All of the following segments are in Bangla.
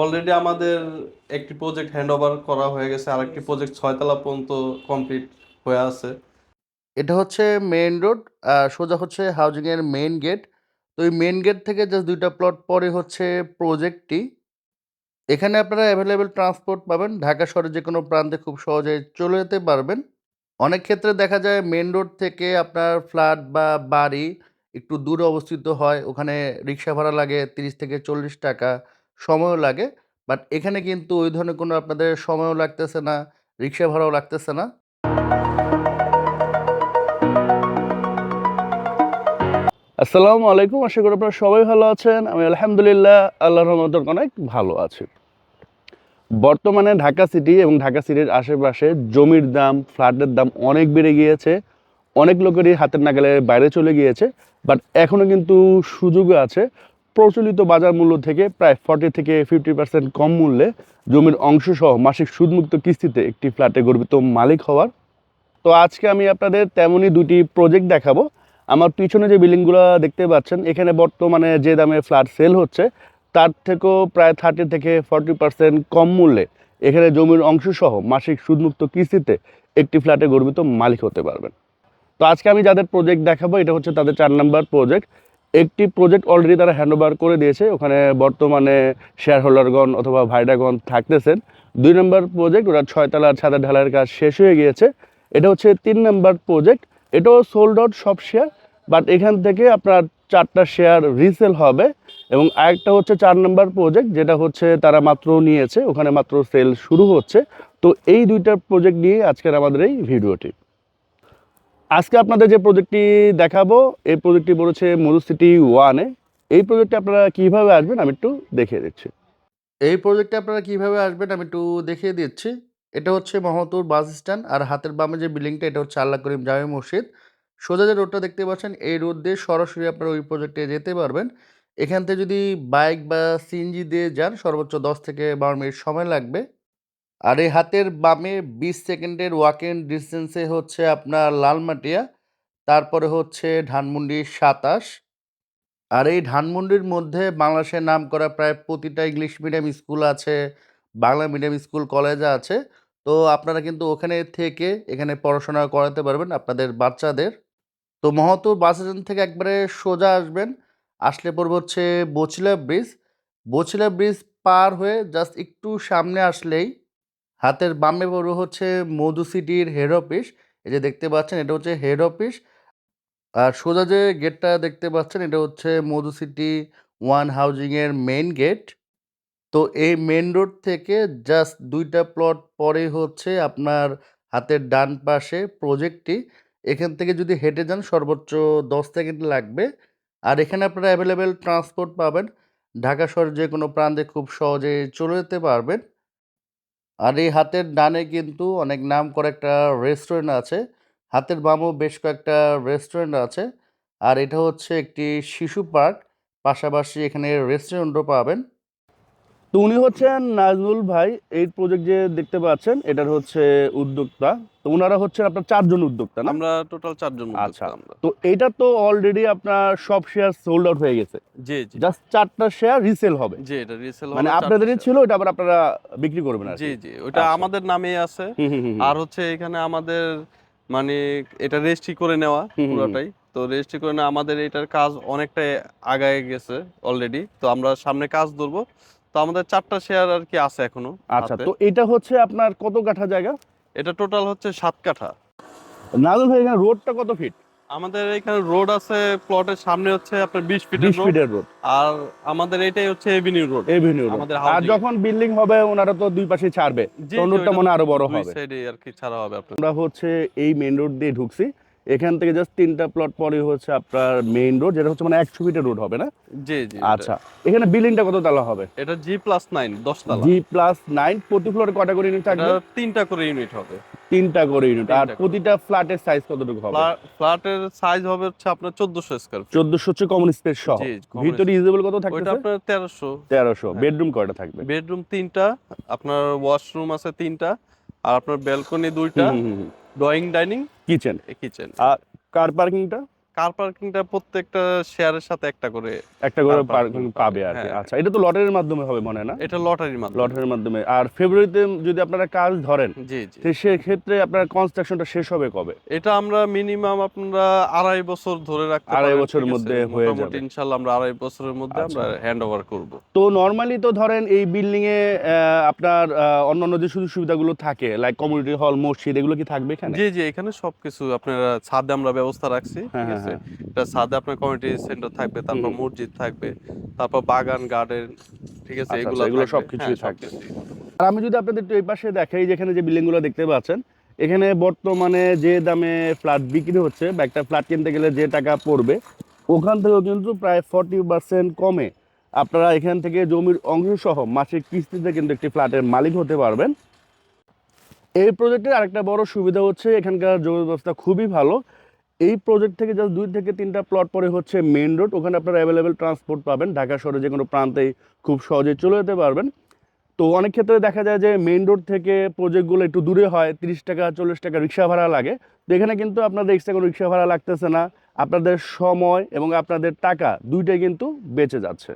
অলরেডি আমাদের একটি প্রজেক্ট হ্যান্ড ওভার করা হয়ে গেছে আরেকটি প্রজেক্ট ছয়তলা পর্যন্ত কমপ্লিট হয়ে আছে। এটা হচ্ছে মেইন রোড সোজা হচ্ছে হাউজিং এর মেইন গেট তো এই মেইন গেট থেকে জাস্ট দুইটা প্লট পরে হচ্ছে প্রজেক্টটি এখানে আপনারা অ্যাভেলেবেল ট্রান্সপোর্ট পাবেন ঢাকা শহরে যে কোনো প্রান্তে খুব সহজে চলে যেতে পারবেন। অনেক ক্ষেত্রে দেখা যায় মেইন রোড থেকে আপনার ফ্ল্যাট বা বাড়ি একটু দূরে অবস্থিত হয় ওখানে রিক্সা ভাড়া লাগে তিরিশ থেকে চল্লিশ টাকা। সময়ও লাগে। বাট এখানে কিন্তু ওই ধরনের কোনো আপনাদের সময়ও লাগতেছে না, রিক্সা ভাড়াও লাগতেছে না। আসসালামু আলাইকুম। আশা করি আপনারা সবাই ভালো আছেন। আমি আলহামদুলিল্লাহ আল্লাহ রহমতের অনেক ভালো আছি। বর্তমানে ঢাকা সিটি এবং ঢাকা সিটির আশেপাশে জমির দাম, ফ্ল্যাটের দাম অনেক বেড়ে গিয়েছে। অনেক লোকেরই হাতের নাগালে বাইরে চলে গিয়েছে। বাট এখনও কিন্তু সুযোগ আছে। প্রচলিত বাজার মূল্য থেকে প্রায় ফর্টি থেকে ফিফটি পার্সেন্ট কম মূল্যে জমির অংশ সহ মাসিক সুদমুক্ত কিস্তিতে একটি ফ্ল্যাটে গর্বিত মালিক হওয়ার। তো আজকে আমি আপনাদের তেমনই দুটি প্রজেক্ট দেখাবো। আমার পিছনে যে বিল্ডিংগুলো দেখতে পাচ্ছেন, এখানে বর্তমানে যে দামে ফ্ল্যাট সেল হচ্ছে, তার থেকেও প্রায় থার্টি থেকে ফর্টি পার্সেন্ট কম মূল্যে এখানে জমির অংশ সহ মাসিক সুদমুক্ত কিস্তিতে একটি ফ্ল্যাটে গর্বিত মালিক হতে পারবেন। তো আজকে আমি যাদের প্রজেক্ট দেখাবো, এটা হচ্ছে তাদের চার নাম্বার প্রজেক্ট একটি প্রজেক্ট অলরেডি তারা হ্যান্ড ওভার করে দিয়েছে। ওখানে বর্তমানে শেয়ার হোল্ডারগণ অথবা ভাইডাগণ থাকতেছেন। দুই নম্বর প্রজেক্ট ওরা ছয়তলার ছাদের ঢালাইয়ের কাজ শেষ হয়ে গিয়েছে। এটা হচ্ছে তিন নম্বর প্রজেক্ট এটাও সোল্ড আউট সব শেয়ার বাট এখান থেকে আপনার চারটা শেয়ার রিসেল হবে এবং আরেকটা হচ্ছে চার নম্বর প্রজেক্ট যেটা হচ্ছে তারা মাত্র নিয়েছে। ওখানে মাত্র সেল শুরু হচ্ছে। তো এই দুইটা প্রজেক্ট নিয়ে আজকের আমাদের এই ভিডিওটি আজকে আপনাদের যে প্রজেক্টটি দেখাবো, এই প্রজেক্টটি বলেছে মরু সিটি ওয়ানে এই প্রজেক্টে আপনারা কীভাবে আসবেন আমি একটু দেখিয়ে দিচ্ছি। এই প্রজেক্টে আপনারা কীভাবে আসবেন আমি একটু দেখিয়ে দিচ্ছি। এটা হচ্ছে মহতুর বাস স্ট্যান্ড আর হাতের বামে যে বিল্ডিংটা, এটা হচ্ছে আল্লাহ করিম জামে মসজিদ। সোজা যে রোডটা দেখতে পাচ্ছেন, এই রোড দিয়ে সরাসরি আপনারা ওই প্রজেক্টে যেতে পারবেন। এখান থেকে যদি বাইক বা সিএনজি দিয়ে যান, সর্বোচ্চ দশ থেকে বারো মিনিট সময় লাগবে। আর এই হাতের বামে বিশ সেকেন্ডের ওয়াক ইন ডিস্টেন্সে হচ্ছে আপনার লালমাটিয়া, তারপরে হচ্ছে ধানমন্ডি সাতাশ। আর এই ধানমন্ডির মধ্যে বাংলাদেশের নাম করা প্রায় প্রতিটা ইংলিশ মিডিয়াম স্কুল আছে, বাংলা মিডিয়াম স্কুল কলেজ আছে। তো আপনারা কিন্তু ওখানে থেকে এখানে পড়াশোনা করাতে পারবেন আপনাদের বাচ্চাদের। তো মহতুর বাস স্ট্যান্ড থেকে একবারে সোজা আসবেন, আসলে পড়বে হচ্ছে বছিলা ব্রিজ বছিলা ব্রিজ পার হয়ে জাস্ট একটু সামনে আসলেই হাতের বামে পড়বে হচ্ছে মধুসিটির হেড অফিস এই যে দেখতে পাচ্ছেন, এটা হচ্ছে হেড অফিস আর সোজা যে গেটটা দেখতে পাচ্ছেন, এটা হচ্ছে মধুসিটি ওয়ান হাউজিংয়ের মেইন গেট তো এই মেন রোড থেকে জাস্ট দুইটা প্লট পরে হচ্ছে আপনার হাতের ডান পাশে প্রজেক্টটি এখান থেকে যদি হেঁটে যান, সর্বোচ্চ দশ সেকেন্ড লাগবে। আর এখানে আপনারা অ্যাভেলেবেল ট্রান্সপোর্ট পাবেন। ঢাকা শহরের যে কোনো প্রান্তে খুব সহজে চলে যেতে পারবেন। আর এই হাতের ডানে কিন্তু অনেক নাম করে একটা রেস্টুরেন্ট আছে। হাতের বামও বেশ কয়েকটা রেস্টুরেন্ট আছে। আর এটা হচ্ছে একটি শিশু পার্ক পাশাপাশি এখানে রেস্টুরেন্টও পাবেন। তো উনি হচ্ছেন নাজমুল ভাই। এই প্রজেক্ট যে দেখতে পাচ্ছেন এটার হচ্ছে উদ্যোক্তা। তো ওনারা হচ্ছেন আপনার চারজন উদ্যোক্তা না? আমরা টোটাল চারজন আচ্ছা। আমরা। তো এটা তো অলরেডি আপনার সব শেয়ার সোল্ড আউট হয়ে গেছে। জি জি। জাস্ট চারটা শেয়ার রিসেল হবে। জি এটা রিসেল মানে আপনাদেরই ছিল এটা আবার আপনারা বিক্রি করবেন আর জি জি ওটা আচ্ছা। আমাদের নামেই আছে। আর হচ্ছে এখানে আমাদের মানে এটা রেজিস্ট্রি করে নেওয়া। পুরোটাই। তো রেজিস্ট্রি করে নেওয়া আমাদের এটার কাজ অনেকটা আগায় গেছে অলরেডি তো আমরা সামনে কাজ ধরবো। তো আমাদের চারটা শেয়ার আর কি আছে এখনও আচ্ছা তো এটা হচ্ছে আপনার কত কাঠা জায়গা? এটা টোটাল হচ্ছে সাত কাঠা। নাজুল ভাই এখানে রোডটা কত ফিট? আমাদের এখানে রোড আছে প্লটের সামনে হচ্ছে আপনার বিশ ফিটের বিশ রোড। ফিটের রোড। আর আমাদের এটাই হচ্ছে এভিনিউ রোড এভিনিউ রোড আর যখন বিল্ডিং হবে ওনারা তো দুই পাশে ছাড়বে। তো রোডটা মনে আরও বড় দুই হবে। সাইডে আর কি ছাড়া হবে আপনার। আমরা হচ্ছে এই মেইন রোড দিয়ে ঢুকছি। এখান থেকে জাস্ট তিনটা প্লট পরে হচ্ছে আপনার মেইন রোড যেটা হচ্ছে মানে একশো ফিটের রোড হবে না? জি জি আচ্ছা এখানে বিল্ডিংটা কত তালা হবে? এটা- জি প্লাস নাইন দশ তলা। জি প্লাস নাইন প্রতি ফ্লোরে কটা করে ইউনিট থাকবে? তিনটা করে ইউনিট হবে। তিনটা করে ইউনিট আর প্রতিটা ফ্ল্যাটের সাইজ কতটুকু হবে? ফ্লা- ফ্ল্যাটের সাইজ হবে হচ্ছে আপনার চোদ্দশো স্কোয়ার চোদ্দশো হচ্ছে কমন স্পেস সহ। ভিতরে ইউজেবল কত থাকবে আপনার তেরোশো। তেরোশো। হ্যাঁ। বেডরুম কয়টা থাকবে? বেডরুম তিনটা আপনার ওয়াশরুম আছে তিনটা আর আপনার ব্যালকনি দুইটা। ড্রয়িং ডাইনিং কিচেন কিচেন আর কার পার্কিংটা কার পার্কিংটা প্রত্যেকটা শেয়ারের সাথে একটা করে একটা করে পার্কিং পাবে, আর কি। হ্যাঁ। আচ্ছা এটা তো লটারির মাধ্যমে হবে মনে হয় না? এটা লটারির মাধ্যমে। লটারির মাধ্যমে। আর ফেব্রুয়ারিতে যদি আপনারা কাজ ধরেন জি জি। তো সেক্ষেত্রে আপনার কনস্ট্রাকশনটা শেষ হবে কবে? এটা আমরা মিনিমাম আপনারা আড়াই বছর ধরে রাখতে আড়াই বছরের মধ্যে হয়ে মোটামুটি যাবে। ইনশাল্লাহ আমরা আড়াই বছরের মধ্যে আচ্ছা। আমরা হ্যান্ড ওভার করব। তো নরমালি তো ধরেন এই বিল্ডিং এ আপনার অন্যান্য যে সুযোগ সুবিধাগুলো থাকে লাইক কমিউনিটি হল মসজিদ এগুলো কি থাকবে এখানে? জি জি এখানে সবকিছু আপনার ছাদে আমরা ব্যবস্থা রাখছি হ্যাঁ, ঠিক হ্যাঁ, আছে এটা ছাদে আপনার কমিউনিটি সেন্টার থাকবে তারপর মসজিদ থাকবে তারপর বাগান গার্ডেন ঠিক আছে আচ্ছা, এগুলো আচ্ছা, এগুলো থাকবে। সবকিছুই হ্যাঁ, থাকবে। আর আমি যদি আপনাদের একটু এই পাশে দেখাই যেখানে যে বিল্ডিংগুলো দেখতে পাচ্ছেন এখানে বর্তমানে যে দামে ফ্ল্যাট বিক্রি হচ্ছে বা একটা ফ্ল্যাট কিনতে গেলে যে টাকা পড়বে ওখান থেকেও কিন্তু প্রায় ফর্টি পার্সেন্ট কমে। আপনারা এখান থেকে জমির অংশ সহ মাসিক কিস্তিতে কিন্তু একটি ফ্ল্যাটের মালিক হতে পারবেন। এই প্রজেক্টের আরেকটা বড় সুবিধা হচ্ছে এখানকার যোগাযোগ ব্যবস্থা খুবই ভালো। এই প্রজেক্ট থেকে জাস্ট দুই থেকে তিনটা প্লট পরে হচ্ছে মেইন রোড ওখানে আপনারা অ্যাভেলেবেল ট্রান্সপোর্ট পাবেন। ঢাকা শহরে যে কোনো প্রান্তেই খুব সহজে চলে যেতে পারবেন। তো অনেক ক্ষেত্রে দেখা যায় যে মেইন রোড থেকে প্রজেক্টগুলো একটু দূরে হয়, তিরিশ টাকা, চল্লিশ টাকা রিক্সা ভাড়া লাগে। তো এখানে কিন্তু আপনাদের এক্সট্রা কোনো রিক্সা ভাড়া লাগতেছে না। আপনাদের সময় এবং আপনাদের টাকা দুইটাই কিন্তু বেঁচে যাচ্ছে।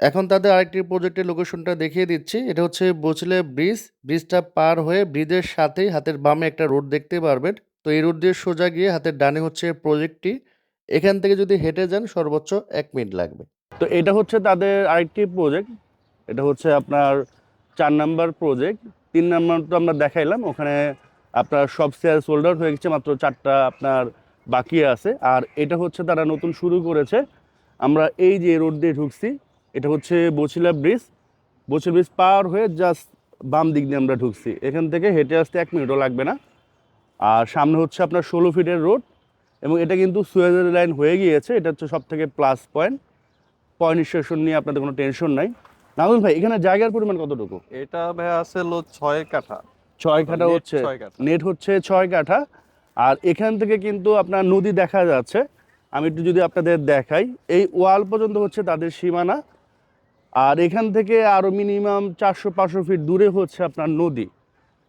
এখন তাদের আরেকটি প্রজেক্টের লোকেশনটা দেখিয়ে দিচ্ছি। এটা হচ্ছে বচলে ব্রিজ। ব্রিজটা পার হয়ে ব্রিজের সাথেই হাতের বামে একটা রোড দেখতে পারবেন। তো এই রোড দিয়ে সোজা গিয়ে হাতের ডানে হচ্ছে প্রজেক্টটি। এখান থেকে যদি হেঁটে যান, সর্বোচ্চ এক মিনিট লাগবে। তো এটা হচ্ছে তাদের আরেকটি প্রজেক্ট। এটা হচ্ছে আপনার চার নাম্বার প্রজেক্ট। তিন নাম্বার তো আমরা দেখাইলাম। ওখানে আপনার সব শেয়ার সোল্ডার হয়ে গেছে, মাত্র চারটা আপনার বাকি আছে। আর এটা হচ্ছে তারা নতুন শুরু করেছে। আমরা এই যে রোড দিয়ে ঢুকছি, এটা হচ্ছে বছিলা ব্রিজ। বছিলা ব্রিজ পার হয়ে জাস্ট বাম দিক দিয়ে আমরা ঢুকছি। এখান থেকে হেঁটে আসতে এক মিনিটও লাগবে না। আর সামনে হচ্ছে আপনার ষোলো ফিটের রোড এবং এটা কিন্তু সুয়েজের লাইন হয়ে গিয়েছে। এটা হচ্ছে সব থেকে প্লাস পয়েন্ট পয়েন্ট স্টেশন নিয়ে আপনাদের কোনো টেনশন নাই। নাজুল ভাই এখানে জায়গার পরিমাণ কতটুকু? এটা ভাই আছে হলো ছয় কাঠা। ছয় কাঠা হচ্ছে। নেট হচ্ছে ছয় কাঠা। আর এখান থেকে কিন্তু আপনার নদী দেখা যাচ্ছে। আমি একটু যদি আপনাদের দেখাই এই ওয়াল পর্যন্ত হচ্ছে তাদের সীমানা। আর এখান থেকে আরও মিনিমাম চারশো পাঁচশো ফিট দূরে হচ্ছে আপনার নদী।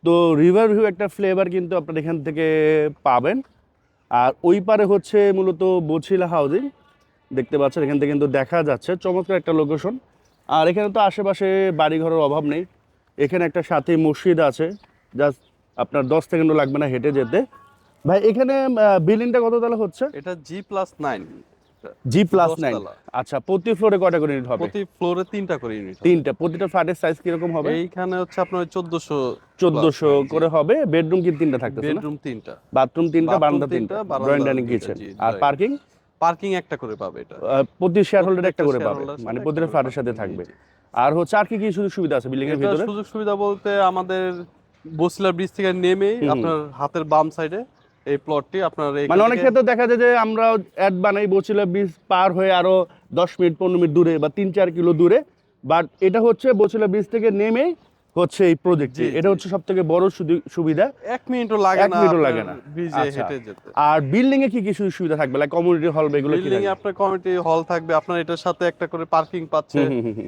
তো রিভার ভিউ একটা ফ্লেভার কিন্তু আপনার এখান থেকে পাবেন। আর ওই পারে হচ্ছে মূলত বছিলা হাউজিং দেখতে পাচ্ছেন, এখান থেকে কিন্তু দেখা যাচ্ছে। চমৎকার একটা লোকেশন আর এখানে তো আশেপাশে বাড়িঘরের অভাব নেই। এখানে একটা সাথে মসজিদ আছে জাস্ট আপনার দশ সেকেন্ডও লাগবে না হেঁটে যেতে। ভাই, এখানে বিল্ডিংটা কত তাহলে হচ্ছে? এটা G plus nine G plus nine আচ্ছা প্রতি ফ্লোরে কয়টা করে ইউনিট হবে? প্রতি ফ্লোরে তিনটা করে ইউনিট তিনটা। প্রতিটা ফ্ল্যাটের সাইজ কীরকম হবে? এইখানে হচ্ছে আপনার চোদ্দশো চোদ্দশো করে হবে। বেডরুম কি তিনটা না? বেডরুম তিনটা। বাথরুম তিনটা বারান্দা তিনটা, ড্রয়িং ডাইনিং কিচেন আর পার্কিং পার্কিং একটা করে পাবে এটা। প্রতি শেয়ার হোল্ডার একটা করে পাবে। মানে প্রতিটা ফ্ল্যাটের সাথে থাকবে। আর হচ্ছে আর কি কি সুযোগ সুবিধা আছে বিল্ডিং এর ভিতরে? সুযোগ সুবিধা বলতে আমাদের বসিলা ব্রিজ থেকে নেমে আপনার হাতের বাম সাইডে এই প্লটটি আপনার মানে অনেক ক্ষেত্রে দেখা যায় যে আমরা অ্যাড বানাই বছিলা বীজ পার হয়ে আরও দশ মিনিট পনেরো মিনিট দূরে বা তিন চার কিলো দূরে। বাট এটা হচ্ছে বছিলা বীজ থেকে নেমেই হচ্ছে এই প্রজেক্ট এটা হচ্ছে সব থেকে বড় সুবিধা। এক মিনিটও লাগে এক না মিনিটও লাগে না। ব্রিজে আচ্ছা। হেঁটে যেতে। আর বিল্ডিং এ কি কি সুবিধা থাকবে? লাইক কমিউনিটি হল এগুলো কি বিল্ডিং এ আপনার কমিটি হল থাকবে আপনার এটার সাথে একটা করে পার্কিং পাচ্ছে।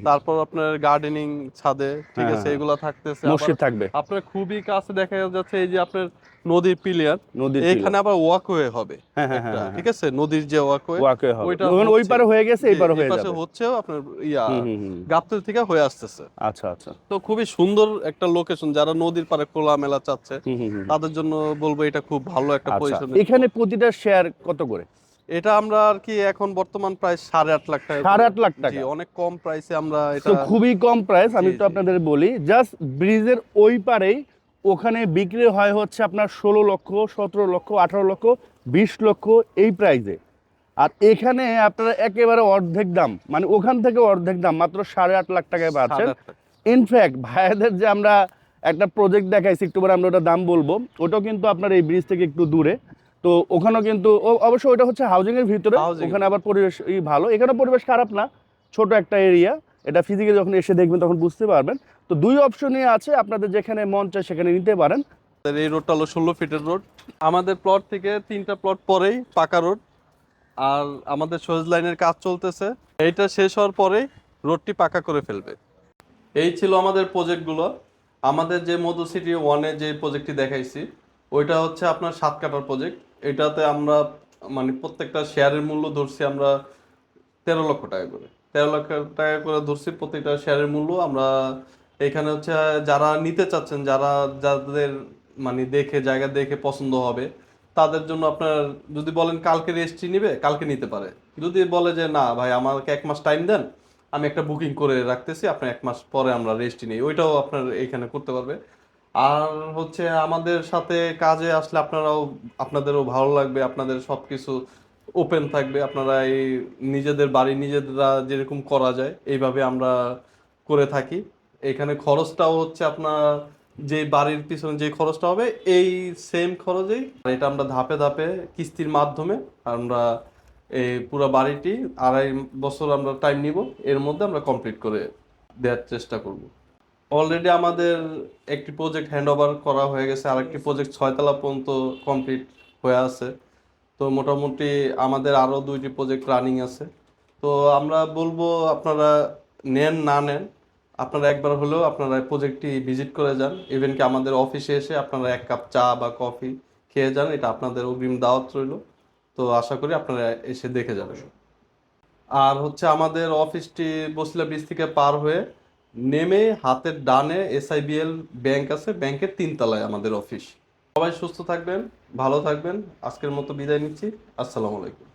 তারপর আপনার গার্ডেনিং ছাদে ঠিক হ্যাঁ, আছে হ্যাঁ। এগুলা থাকতেছে মসজিদ থাকবে। আপনার খুবই কাছে দেখা যাচ্ছে এই যে আপনার নদীর পিলিয়ার নদীর এখানে আবার ওয়াকওয়ে হবে হ্যাঁ হ্যাঁ হ্যাঁ হ্যাঁ, ঠিক আছে? নদীর যে ওয়াকওয়ে ওয়াকে হবে। ওইটা ওই পারে হয়ে গেছে এই পারে হয়ে যাবে। হচ্ছেও আপনার ইয়া। গাবতল থেকে হয়ে আসতেছে। আচ্ছা আচ্ছা। তো খুবই সুন্দর একটা লোকেশন যারা নদীর পাড়ে খোলা মেলা চাচ্ছে। তাদের জন্য বলব এটা খুব ভালো একটা আচ্ছা পজিশন এখানে প্রতিটা শেয়ার কত করে এটা আমরা আর কি এখন বর্তমান প্রায় সাড়ে আট লাখ টাকা সাড়ে আট লাখ টাকা অনেক কম প্রাইসে আমরা এটা খুবই কম প্রাইস আমি জি। আপনাদের বলি জাস্ট ব্রিজের ওই পারেই ওখানে বিক্রি হয় হচ্ছে আপনার ষোলো লক্ষ সতেরো লক্ষ আঠারো লক্ষ বিশ লক্ষ এই প্রাইসে আর এখানে আপনারা একেবারে অর্ধেক দাম মানে ওখান থেকে অর্ধেক দাম মাত্র সাড়ে আট লাখ টাকায় পাচ্ছেন। ইনফ্যাক্ট ভাইয়াদের যে আমরা একটা প্রজেক্ট দেখাইছি একটু পরে আমরা ওটা দাম বলব। ওটাও কিন্তু আপনার এই ব্রিজ থেকে একটু দূরে। তো ওখানেও কিন্তু ও- অবশ্য ওটা হচ্ছে হাউজিং এর ভিতরে। ওখানে আবার পরিবেশ ভালো। এখানে পরিবেশ খারাপ না। ছোট একটা এরিয়া এটা ফিজিক্যালি যখন এসে দেখবেন তখন বুঝতে পারবেন। তো দুই অপশনই আছে। আপনাদের যেখানে মন চায় সেখানে নিতে পারেন। এই রোডটা হলো ষোলো ফিটের রোড আমাদের প্লট থেকে তিনটা প্লট পরেই পাকা রোড আর আমাদের সহজ লাইনের কাজ চলতেছে। এইটা শেষ হওয়ার পরেই রোডটি পাকা করে ফেলবে। এই ছিল আমাদের প্রজেক্টগুলো। আমাদের যে মধু সিটি ওয়ানে যে প্রজেক্টটি দেখাইছি, ওইটা হচ্ছে আপনার সাত কাটার প্রজেক্ট। এটাতে আমরা মানে প্রত্যেকটা শেয়ারের মূল্য ধরছি আমরা তেরো লক্ষ টাকা করে। তেরো লক্ষ টাকা করে ধরছি প্রত্যেকটা শেয়ারের মূল্য। আমরা এখানে হচ্ছে, যারা নিতে চাচ্ছেন, যারা, যাদের মানে দেখে, জায়গা দেখে পছন্দ হবে, তাদের জন্য আপনার, যদি বলেন কালকে রেজিস্ট্রি নিবে, কালকে নিতে পারে। যদি বলে যে, না ভাই, আমাকে এক মাস টাইম দেন আমি একটা বুকিং করে রাখতেছি আপনার এক মাস পরে আমরা রেজিস্ট্রি নিই। ওইটাও আপনার এখানে করতে পারবে। আর হচ্ছে আমাদের সাথে কাজে আসলে আপনারাও, আপনাদেরও ভালো লাগবে, আপনাদের সব কিছু ওপেন থাকবে। আপনারা এই নিজেদের বাড়ি নিজেরা যেরকম করা যায়, এইভাবে আমরা করে থাকি। এখানে খরচটাও হচ্ছে আপনার যে বাড়ির পিছনে যে খরচটা হবে, এই সেম খরচেই এটা আমরা ধাপে ধাপে কিস্তির মাধ্যমে আমরা এই পুরো বাড়িটি আড়াই বছর আমরা টাইম নিব। এর মধ্যে আমরা কমপ্লিট করে দেওয়ার চেষ্টা করব। অলরেডি আমাদের একটি প্রজেক্ট হ্যান্ড ওভার করা হয়ে গেছে। আর একটি প্রজেক্ট ছয়তলা পর্যন্ত কমপ্লিট হয়ে আছে। তো মোটামুটি আমাদের আরও দুইটি প্রজেক্ট রানিং আছে। তো আমরা বলব আপনারা নেন, না নেন, আপনারা একবার হলেও আপনারা প্রজেক্টটি ভিজিট করে যান। ইভেন কি আমাদের অফিসে এসে আপনারা এক কাপ চা বা কফি খেয়ে যান। এটা আপনাদের অগ্রিম দাওয়াত রইল। তো আশা করি আপনারা এসে দেখে যাবেন। আর হচ্ছে আমাদের অফিসটি বসিলা ব্রিজ থেকে পার হয়ে নেমে হাতের ডানে এসআইবিএল ব্যাংক আছে, ব্যাংকের তিনতলায় আমাদের অফিস। সবাই সুস্থ থাকবেন, ভালো থাকবেন। আজকের মতো বিদায় নিচ্ছি। আসসালামু আলাইকুম।